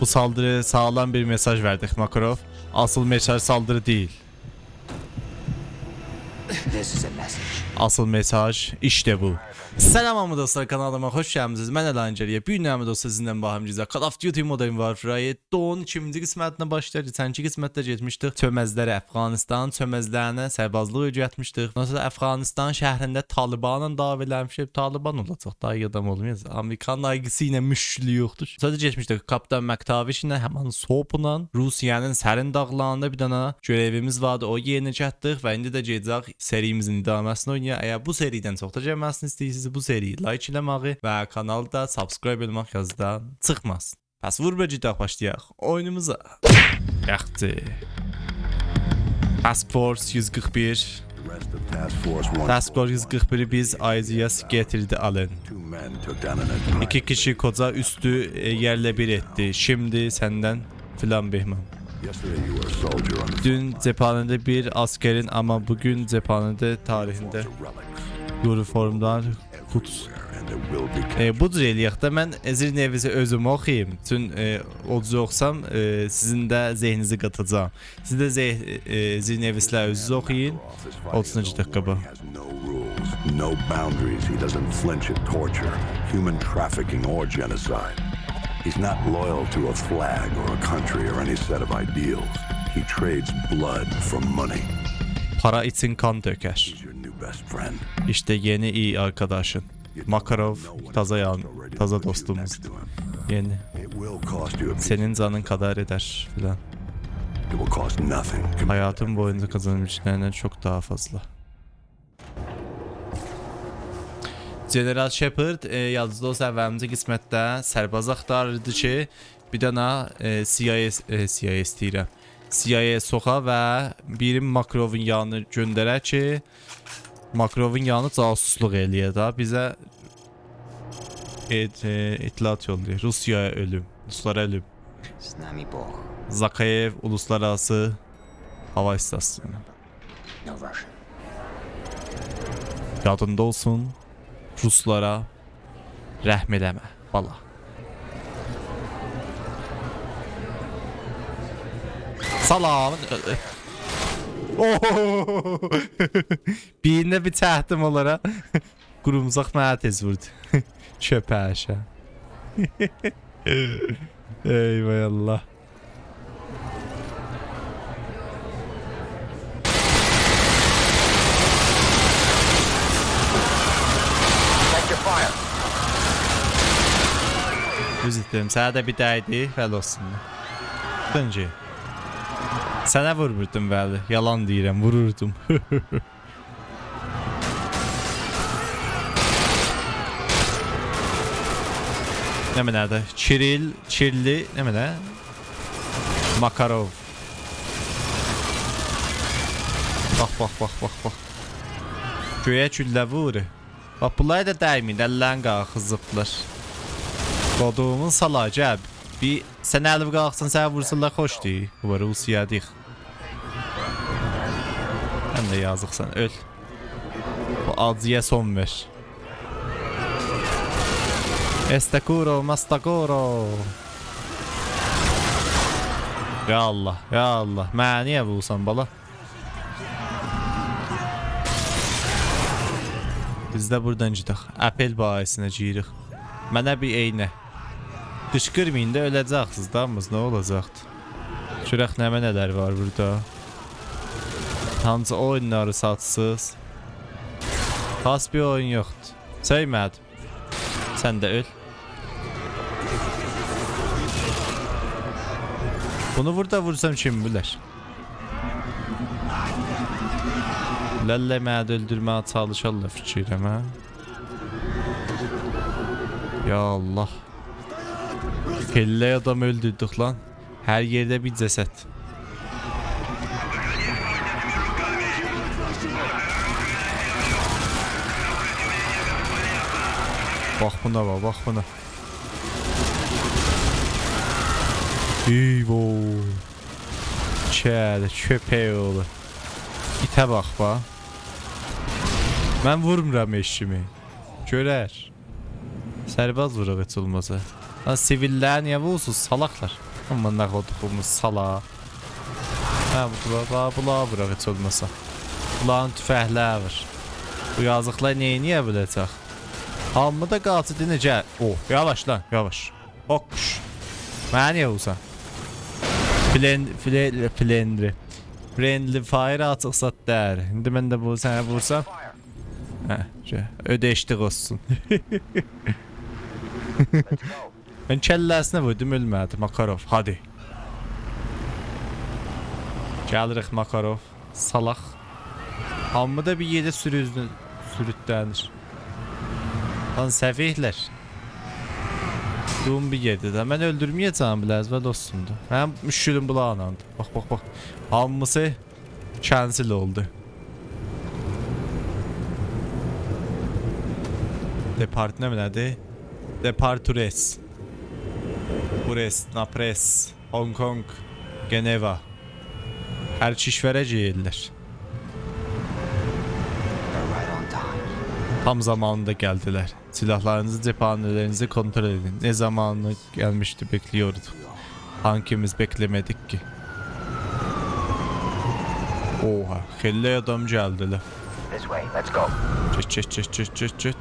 Bu saldırı sağlam bir mesaj verdik Makarov. Asıl mesaj saldırı değil. Asıl mesaj işte bu. Selam amma dostlar kanalıma hoş geldiniz. Mən Ələncəliyə. Bu gün həmin dostlar sizinlə bahimcizə Call of Duty Modern Warfare Dawn 2-ci qismətinə başlayır. Keçənki qismətdə getmişdik. Çöməzlərə, Əfqanistan çöməzlərinə sərbazlıq öyrətmişdik. Sonra Əfqanistan şəhrində Talibanla dav eləmişik. Taliban olacaq, iyi adam olmayacaq. Amerikan layıqısı ilə müşkülü yoxdur. Sonra getmişdik Kapitan Məktaviş ilə həmin Sopla Rusiyanın sərin dağlarında bir dənə görevimiz vardı. O yerinə çatdıq və indi də gedəcək serimizin idaməsini oynayaq. Əgər bu seridən çox da gəlməsini istəyirsiniz, bu seriyi like eləməyi və kanalda subscribe etmək yazıdan çıxmasın. Pəs vur ciddi başlayaq oyunumuza. Yaxşı. Task Force 141 rest of Task Force 1 Task Force 141'i biz IZS getirdi alın. İki kişi koca üstü e, yerle bir etti. Şimdi senden filan Behman. Dün cephanede bir askerin ama bugün cephanede tarihinde uniformdan be E, budur eləyəkdə mən ezir nevisi özüm oxuyayım. Çün e, ocu oxsam e, sizin də zehninizi qatacağam. Siz də zeh, e, zir nevislər özünüz oxuyun. office 30. dakika bu. He has no rules, no boundaries. He doesn't flinch at torture, human trafficking, or genocide. He's not loyal to a flag or a country or any set of ideals. He trades blood for money. Para için kan döker. İşte yeni iyi arkadaşın. Makarov taza yan, taza dostumuz. Yeni. Senin canın kadar eder filan. Hayatım boyunca kazanabileceklerinden çok daha fazla. General Shepard e, yazdığı o əvvəlimizi qismətdə sərbaz axtarırdı ki, bir dənə e, CIA e, CIA istəyirəm. CIA soxa və birim Makrovun yanına göndərə ki, Makrov'un yanı casusluq eləyir də. Bizə et, e, itlat yolluyor. Rusya'ya ölüm. Ruslara ölüm. Zakayev Uluslararası Hava İstasyonu. Yadında olsun. Ruslara rəhm eləmə, bala. Salam. Birində bir çəhdim olaraq qurumsaq mənə tez vurdu. Çöpə aşağı. Eyvay Allah. Düz etdim. Sənə də bir dəydi, vəl olsun. Döncü. Sənə vurmurdum vəli. Yalan deyirəm, vururdum. nə mənədə? Çiril, Çirli, nə mənə? Makarov. Bax, bax, bax, bax, bax. Göyə güllə vur. Bax, bunlar da dəymir, əllərin qalxızıblar. Qoduğumun sala gəb. Qalxsan sən vursunlar xoşdur. Bu var Rusiyadır. Sən də yazıqsan, öl. Bu acıya son ver. Estakuro, mastakuro. Ya Allah, ya Allah. Mənə niyə vursan bala? Biz də buradan gidirik. Apple bayisinə giyirik. Mənə bir eynə. Qışqırmayın da öləcəksiniz damız nə olacaqdı? Görək nəmə nələr var burada. Hansı oyunları satsız. Xas bir oyun yoxdur. Söymədim. Sən də öl. Bunu burada vursam kim bilər? Lələ mənə öldürməyə çalışarlar fikirəm hə? Ya Allah. Kelle adam öldürdük lan. Her yerde bir ceset. Bak buna bak, bak buna. Eyvoo. Çədə, köpək oğlu. İtə bax ba. Mən vurmuram eşimi. Görər. Sərbaz vuraq heç. Lan sivillər niyə vurursunuz salaklar? Aman nə qoduqumuz sala. Hə bu bula bula bura heç olmasa. Bunların tüfəkləri var. Bu yazıqlar neyə niyə biləcək? Hamı da qaçdı necə? Oh, yavaş lan, yavaş. Okmuş. Mənə niyə vursan? Plan, plan, planri. Friendly fire açıqsa dər. İndi mən də bu sənə vursam. Hə, ödeşdik olsun. ben kəlləsinə vurdum, ölmədi Makarov. Hadi. Gəlirik Makarov. Salaq. Hamı da bir yerdə sürüzdün, sürütlənir. Lan səfihlər. Dum bir yerdə də. Mən öldürməyəcəm biləz və dostumdur. Mən müşkülüm bulağınandı. Bax, bax, bax. Hamısı cancel oldu. Depart mi nədir? Departures. Bures, Napres, Hong Kong, Geneva. Right on time. Tam zamanında gəldilər. Silahlarınızı, cephanelerinizi kontrol edin. Ne zamanı gelmişti bekliyorduk. Hangimiz beklemedik ki? Oha, xelli adam gəldiler. This way. Let's go. Çıt çıt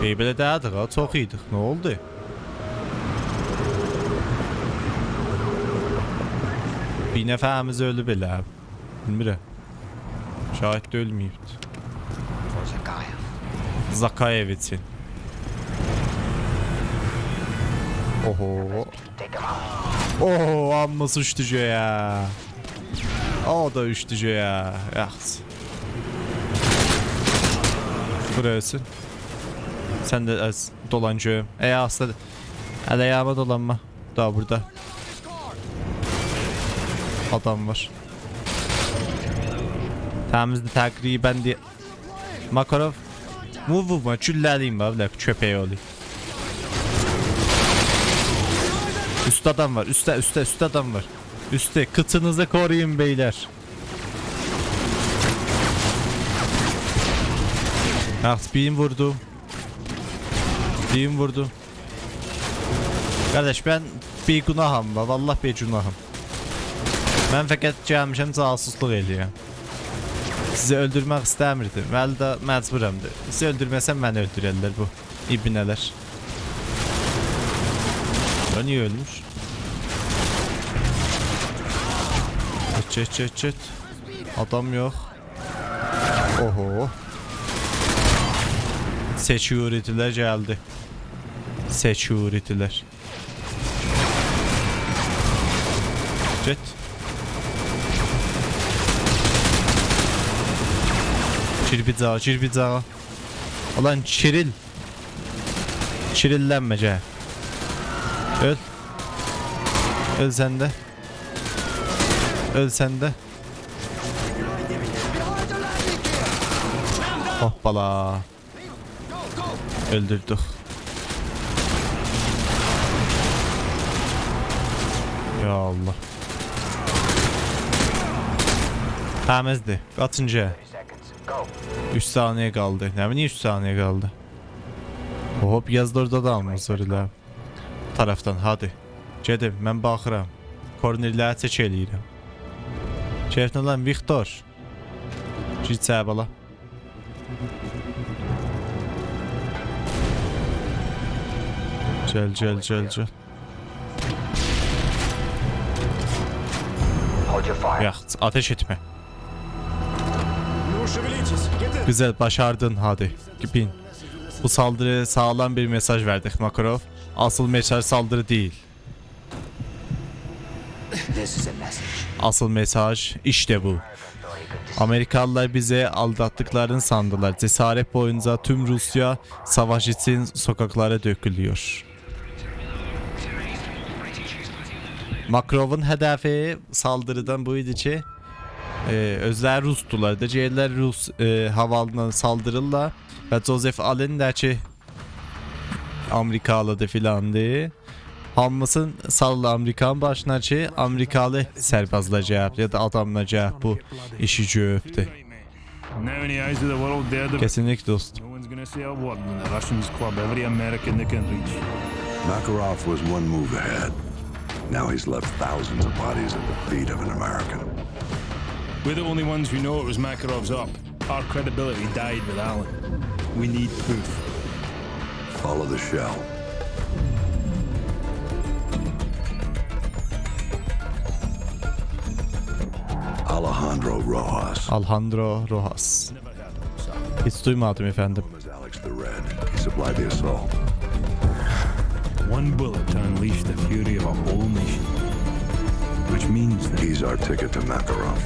İyi belə dədik ha, çox iyidik. Nə oldu? Bir nəfərimiz ölü belə. Bilmirəm. Şahid də ölməyibdi. For Zakayev. Zakayev için. Oho. Oho amma suçlucu ya. O da üçlücü ya. Yaxşı. Burası. Sen de az dolancı. Ey aslında. Hele yağma dolanma. Daha burada. Adam var. Təmizdir təqribən deyə. Makarov. Move vurma. Külləliyim abi. Köpeği olayım. Üst adam var. Üste üste üst adam var. Üste kıtınızı koruyun beyler. Ah birim vurdu. Birim vurdu. Kardeş ben bir günahım var. Vallahi bir günahım. Ben fakat gelmişim casusluk eləyirəm. Sizi öldürmək istəmirdim. Vəli də məcburamdır. Sizi öldürməsəm məni öldürərlər bu ibnələr. Ya niye ölmüş? Çet çet çet. Adam yok. Oho. Security'ler geldi. Security'ler. Jet. Çirpiza, çirpiza. Ulan çiril. Çirillenmece. Öl. Öl sen de. Öl sen de. Hoppala. Öldürdük. Ya Allah. Təmizdir. Qaçıncı? 30 seconds. Go. 3 saniye kaldı. Ne bileyim 3 saniye kaldı. Hop yazdı orada da almaz öyle. Taraftan hadi. Gedim ben baxıram. Kornerləri çək eləyirəm. Şeriflə lan Viktor. Səyə bala. Gel gel gel gel. Ya ateş etme. Güzel başardın hadi. Bin. Bu saldırı sağlam bir mesaj verdik Makarov. Asıl mesaj saldırı değil. Asıl mesaj işte bu. Amerikalılar bize aldattıklarını sandılar. Cesaret boyunca tüm Rusya savaş için sokaklara dökülüyor. Makarov'un hedefi saldırıdan buydu ki e, özler Rusdular. Dəcəklər Rus e, havalına saldırırlar və Joseph Allen də ki Amerikalıdır filandı. Hamısın salla Amerikan başına ki Amerikalı sərbazla cavab ya da adamla cavab bu işi dead. Kesinlikle dostum. Makarov was one move ahead. Now he's left thousands of bodies at the feet of an American. We're the only ones who know it was Makarov's up. Our credibility died with Allen. We need proof. Follow the shell. Alejandro Rojas. Alejandro Rojas. It's too much, him, sir. Hiç duymadım efendim. Known as Alex the Red. He supplied the assault. One bullet to unleash the fury of a whole nation. Which means that He's our ticket to Makarov.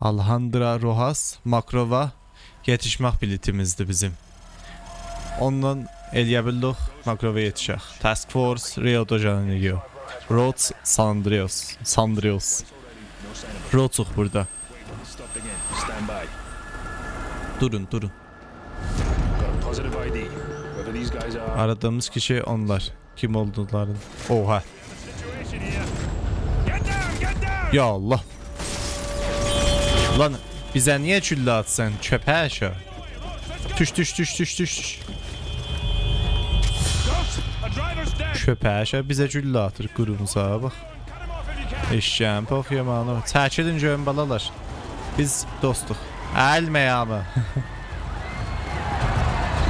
Alejandro Rojas Makrova yetişmək biletimizdi bizim. Ondan eləyə bildik Makrova yetişək. Task Force Rio de Janeiro. Rhodes Sandrios. Sandrios. Rhodes'uq burada. Durun durun. Got a positive ID. Aradığımız kişi onlar. Kim olduların? Oha. Ya Allah. Lan bizə niyə güllə atsan? Çöpə aşağı. Düş. Ghost, a driver's dead. Çöpə aşağı bizə güllə atır you can. Eşşəm, pox yamanı. Çəkilin görün balalar. Biz dostuq. Əlməyamı.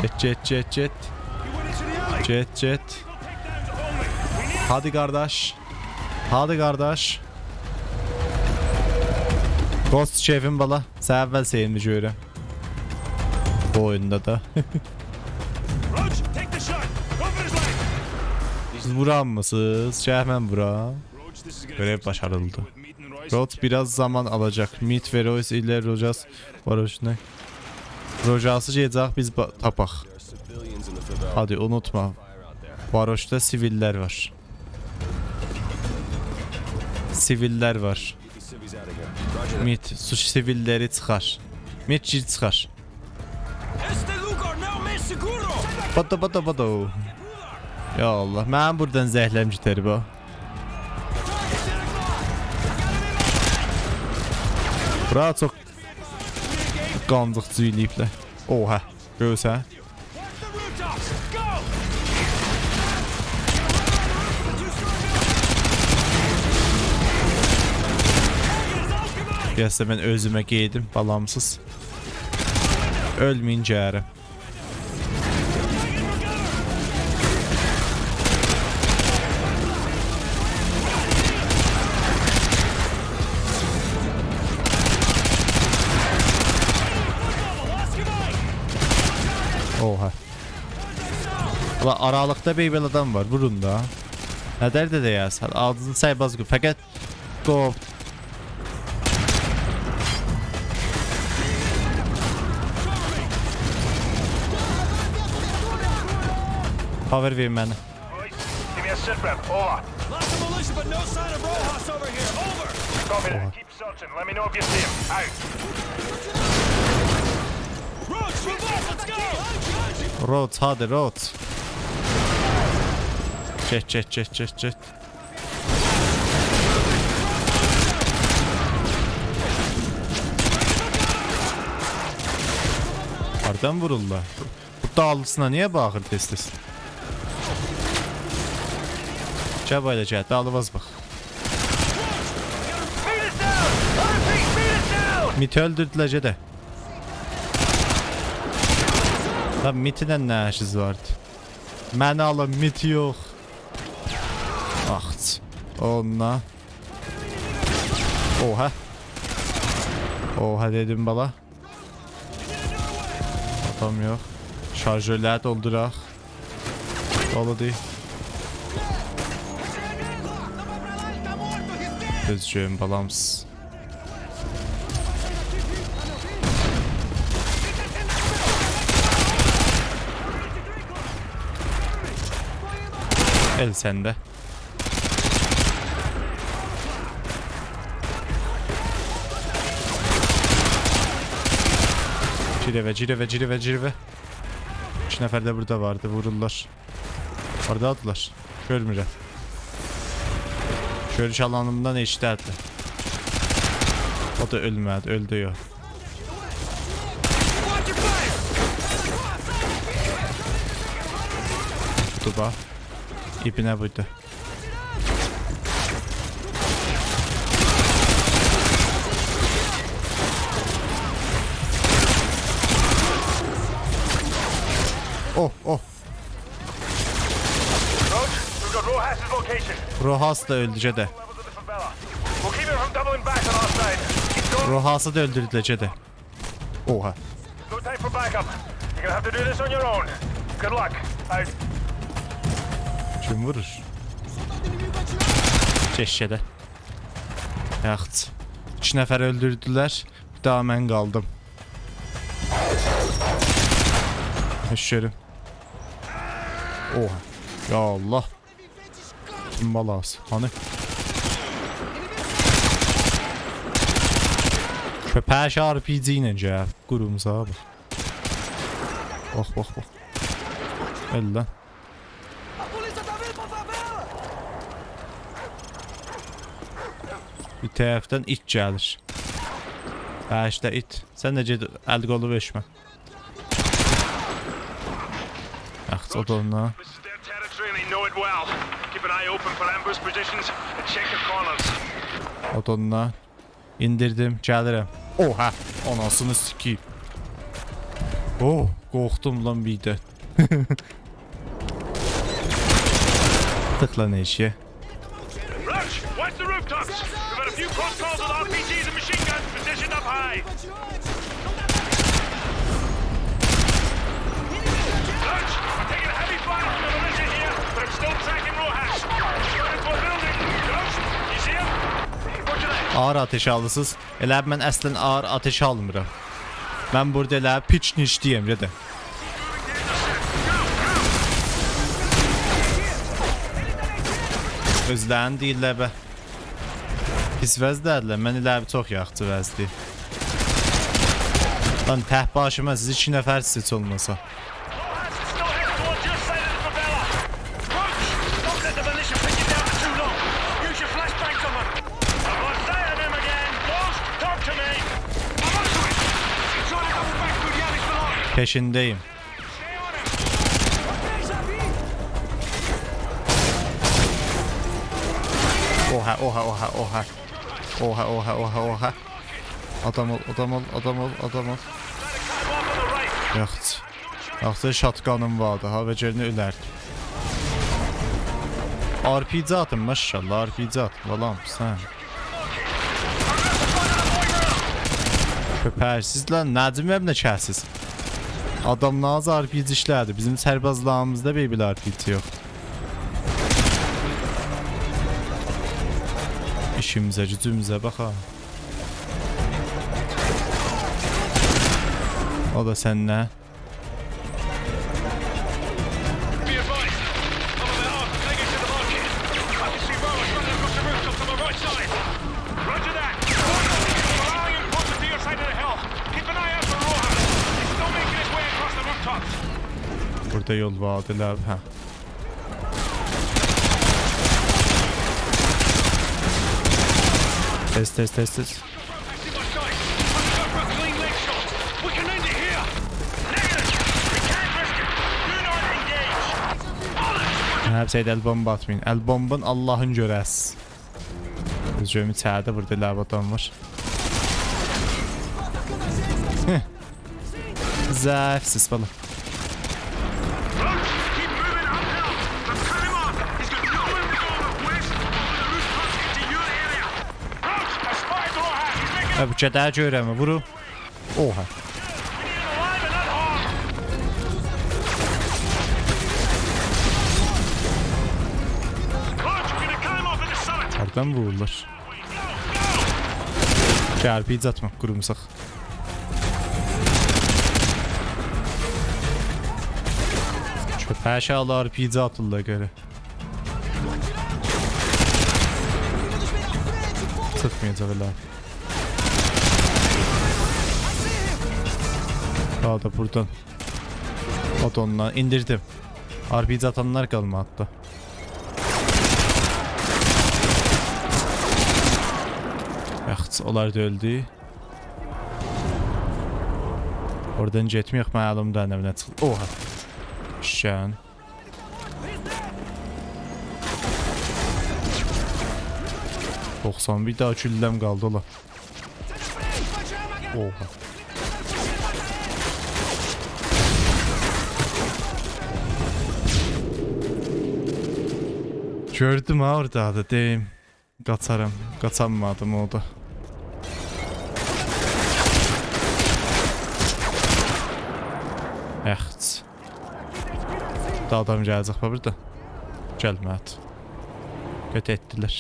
Get get get get. You We need Hadi qardaş. Hadi qardaş. Ghost şefim bala. Sən əvvəl seyirmi görürəm. Bu oyunda da. Siz vuran mısınız? İs gonna Görev başarıldı. Rod biraz zaman alacak. Meat ve Royce ile Rojas Varoş'una. Rojas'ı gedəcək biz tapaq. Hadi unutma. Varoş'ta siviller var. Siviller var. Meat su sivilleri. Este lugar now más seguro. Bada bada bada. Ya Allah, mənim buradan zəhləm gitər bu. Bura çox qancıqçı eləyiblər. Oha, görsən? Gəlsə mən özümə geydim, balamsız. Ölməyincə. Oha. Ulan aralıqda bir belə adam var, vurun da. Nə dərdə də ya, sən adını saybaz qı. Fəqət qov. Reverse. Let's go. Rhodes hadi Rhodes. Get get get get get. Hardan vururlar? Bu dağlısına niye baxır tez-tez? Gəl belə gəl, dağılıvaz bax. Beat it down. Other feet. Beat it down. Miti öldürdülər gedə. Lan Miti'dən nə işiniz vardı? Məni alın, Miti yox. Ax. Onunla. Oha. Oha dedim bala. Adam yox. Şarjörləri dolduraq. Dolu deyil. Düzgün balamsız. El sende. Cireve cireve cireve cireve. Üç nefer de burada vardı vururlar. Orada aldılar. Görmürəm. Görüş alanımdan eşitlerdi. O da ölmedi, öldü yok. Tuba. İpine buydu. Oh oh. Our side. Keep going. Rohası da öldürüləcək də. Oha. Kim vurur? Keşkədə. Yaxşı. 2 nəfər öldürdülər. Bir daha mən qaldım. Eşerim. Oha. Ya Allah. Balası? Hani? Köpək RPG ilə cəhəb. Qurumsa abi. Bax, bax, bax. Lan. Bir tərəfdən it gəlir. İşte it. Sən get əl qolu veşmə. Yaxşı, o da onunla. Da onunla. İndirdim, gəlirəm. Oha, anasını sikeyim. Oh, qorxdum lan bir də. Tıkla ne işe? Roach, watch the rooftops. We've had a few close calls with RPGs and machine guns positioned up high. Roach, we're taking a heavy fire from the that. Ağır ateş alısız. Elə mən əslən ağır ateş almıram. Mən burada elə pitch nişliyəm də. Özlərini deyirlər bə. Pis vəzdədirlər. Mən elə bir çox yaxşı vəzdi. Lan təh başıma siz iki nəfər siz olmasa. Peşindeyim. Oha oha oha oha. Oha oha oha oha. Adam ol adam ol adam ol adam ol. Yaxşı. Yaxşı shotgunum vardı. Ha və gərini ölərdim. RPG atın maşallah RPG at. Valam sən. Köpərsizlər nəcməm nə kəsiz. Adam naz RPG işlədi. Bizim sərbazlarımızda belə bir RPG yox. İşimizə, gücümüzə bax ha. O da səninlə. Negative. We can't risk it. Do not engage. Hər şeydə əl bomba atmayın. Əl bomban Allahın görəs. Özümü içəridə burada labadan var. Heh. Zəifsiz bala. Hə bu qədər görəmə vuru. Oha. We need him alive and unharmed. Roach, we're gonna cut him off at the summit. Daha da buradan. At onunla indirdim. RPZ atanlar kalma hatta. Yaxşı, onlar da öldü. Oradan getməyək məlum da nə çıxdı. Oha. Şən. bir daha külləm qaldı ola. Oha. Gördüm ha orada da deyim. Kaçarım. Kaçamadım o da. Eh, Echt. Da adam gələcək bax burada. Gəlmədi. Göt etdilər.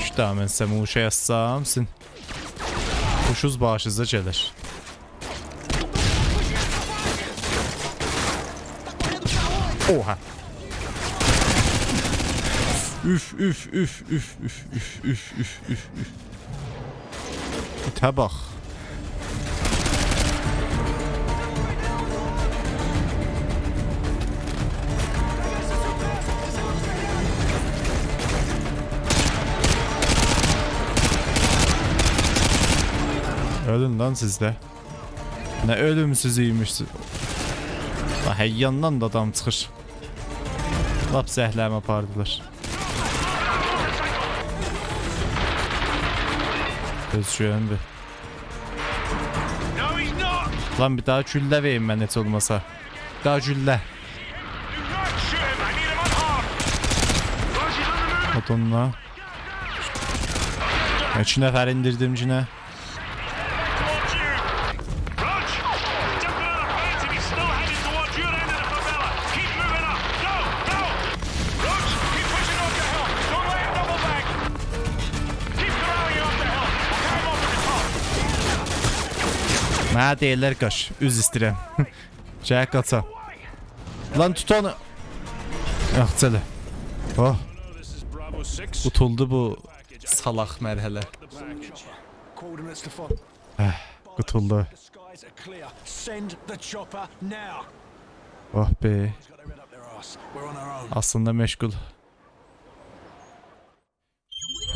Üç tane sen bu şey yazsam sin. Kuşuz bağışıza gelir. Oha. Üf üf üf üf üf üf üf üf üf üf. İtə bax. Ölün lan siz de. Ne ölümsüzüymüş. La həyyandan da adam çıxır. Lap zəhləmə apardılar. Gözlüyəndi. Lan bir daha güllə verin mən heç olmasa. Daha güllə. Adonla. İki nəfər indirdim cinə. Mate lerkaš, uzistire. Čekalca. Lan tut onu. Ah seni. Oh. Qutuldu bu salak merhele. Eh, qutuldu. Oh be. Aslında meşgul.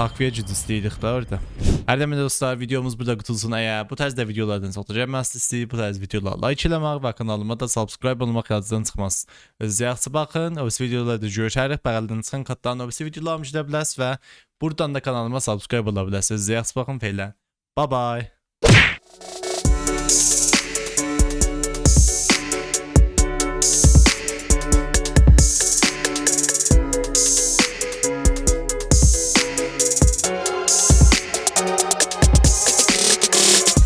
Takviyə cüd istəyirik də orada. Hər dəmə dostlar, videomuz burada qutulsun. Əgər bu tərzdə videolardan gəlməsi istəyir, bu tərz videolar like eləmək və kanalıma da subscribe olmaq yadınızdan çıxmaz. Özünüzə yaxşı baxın. O videolarda görüşərik. Bəğəldən çıxan katdan o videolarımı izləyə bilərsiniz və buradan da kanalıma subscribe ola bilərsiniz. Özünüzə yaxşı baxın. Bye bye.